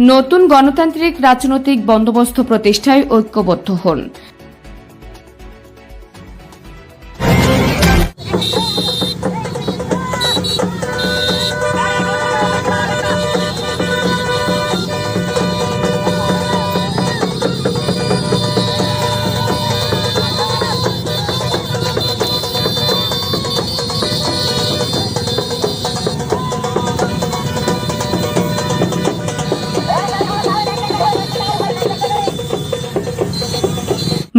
নতুন গণতান্ত্রিক রাজনৈতিক বন্দোবস্ত প্রতিষ্ঠায় ঐক্যবদ্ধ হন।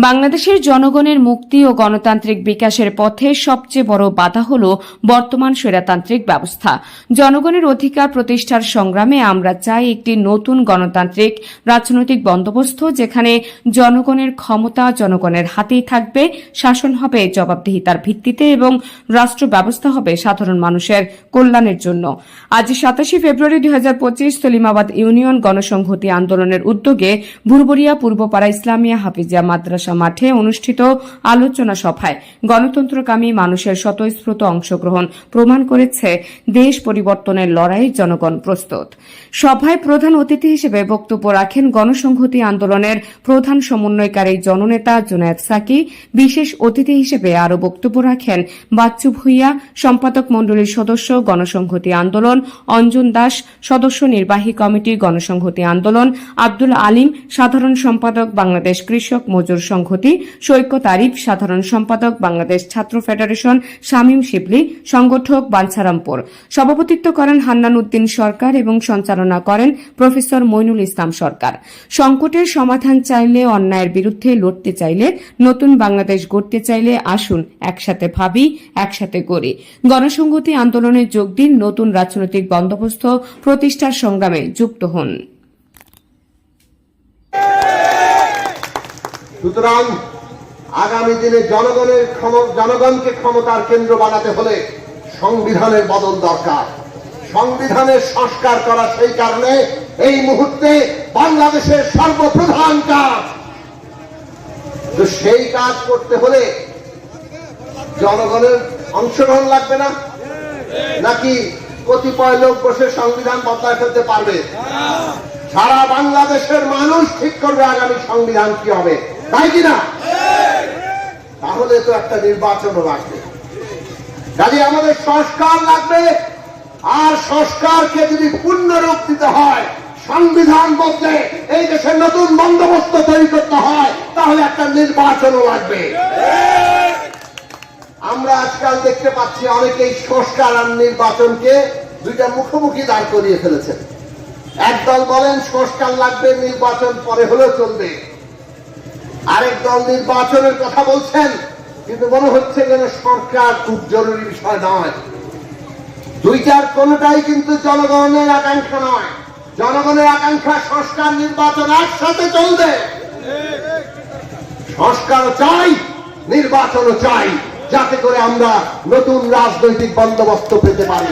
বাংলাদেশের জনগণের মুক্তি ও গণতান্ত্রিক বিকাশের পথে সবচেয়ে বড় বাধা হল বর্তমান স্বৈরতান্ত্রিক ব্যবস্থা। জনগণের অধিকার প্রতিষ্ঠার সংগ্রামে আমরা চাই একটি নতুন গণতান্ত্রিক রাজনৈতিক বন্দোবস্ত যেখানে জনগণের ক্ষমতা জনগণের হাতেই থাকবে, শাসন হবে জবাবদিহিতার ভিত্তিতে এবং রাষ্ট্র ব্যবস্থা হবে সাধারণ মানুষের কল্যাণের জন্য। আজ সাতাশে ফেব্রুয়ারি দুই হাজার পঁচিশ সলিমাবাদ ইউনিয়ন গণসংহতি আন্দোলনের উদ্যোগে ভুরবুরিয়া পূর্বপাড়া ইসলামিয়া হাফিজিয়া মাদ্রাসা মাঠে অনুষ্ঠিত আলোচনা সভায় গণতন্ত্রকামী মানুষের স্বতঃস্ফূর্ত অংশগ্রহণ প্রমাণ করেছে দেশ পরিবর্তনের লড়াই জনগণ প্রস্তুত। সভায় প্রধান অতিথি হিসেবে বক্তব্য রাখেন গণসংহতি আন্দোলনের প্রধান সমন্বয়কারী জননেতা জুনায়দ সাকি। বিশেষ অতিথি হিসেবে আরও বক্তব্য রাখেন বাচ্চু ভূঁইয়া, সম্পাদক মণ্ডলীর সদস্য গণসংহতি আন্দোলন, অঞ্জন দাস, সদস্য নির্বাহী কমিটি গণসংহতি আন্দোলন, আব্দুল আলিম, সাধারণ সম্পাদক বাংলাদেশ কৃষক মজুর সংহতি সৈকত আরিফ সাধারণ সম্পাদক, বাংলাদেশ ছাত্র ফেডারেশন, শামীম শিবলি, সংগঠক বাঞ্ছারামপুর সভাপতিত্ব করেন হান্নান উদ্দিন সরকার এবং সঞ্চালনা করেন প্রফেসর মইনুল ইসলাম সরকার। সংকটের সমাধান চাইলে, অন্যায়ের বিরুদ্ধে লড়তে চাইলে, নতুন বাংলাদেশ গড়তে চাইলে আসুন একসাথে ভাবি, একসাথে গড়ি। গণসংহতি আন্দোলনে যোগ দিন নতুন রাজনৈতিক বন্দোবস্ত, প্রতিষ্ঠার সংগ্রামে যুক্ত হন। সুতরাং আগামী দিনে জনগণের জনগণকে ক্ষমতার কেন্দ্র বানাতে হলে সংবিধানের বদল দরকার। সংবিধানের সংস্কার করা সেই কারণে এই মুহূর্তে বাংলাদেশের সর্বপ্রধান কাজ। তো সেই কাজ করতে হলে জনগণের অংশগ্রহণ লাগবে না? নাকি কতিপয় লোক বসে সংবিধান বদলায় ফেলতে পারবে? সারা বাংলাদেশের মানুষ ঠিক করবে আগামী সংবিধান কি হবে? তাই কিনা? তাহলে তো একটা নির্বাচনও লাগবে কাজে আমাদের সংস্কার লাগবে। আর সংস্কারকে যদি পূর্ণ রূপ দিতে হয়, সংবিধান বদলে এই দেশের নতুন বন্দোবস্ত তৈরি করতে হয়, তাহলে একটা নির্বাচনও লাগবে। আমরা আজকাল দেখতে পাচ্ছি অনেকেই সংস্কার আর নির্বাচনকে দুইটা মুখোমুখি দাঁড় করিয়ে ফেলেছেন। একদল বলেন, সংস্কার লাগবে, নির্বাচন পরে হলেও চলবে। আরেক দল নির্বাচনের কথা বলছেন, কিন্তু মনে হচ্ছে যেন সরকার খুব জরুরি বিষয় নয়। দুইটার কোনটাই কিন্তু জনগণের আকাঙ্ক্ষা নয়। জনগণের আকাঙ্ক্ষা সংস্কার নির্বাচন একসাথে চলবে। সংস্কারও চাই, নির্বাচনও চাই, যাতে করে আমরা নতুন রাজনৈতিক বন্দোবস্ত পেতে পারি।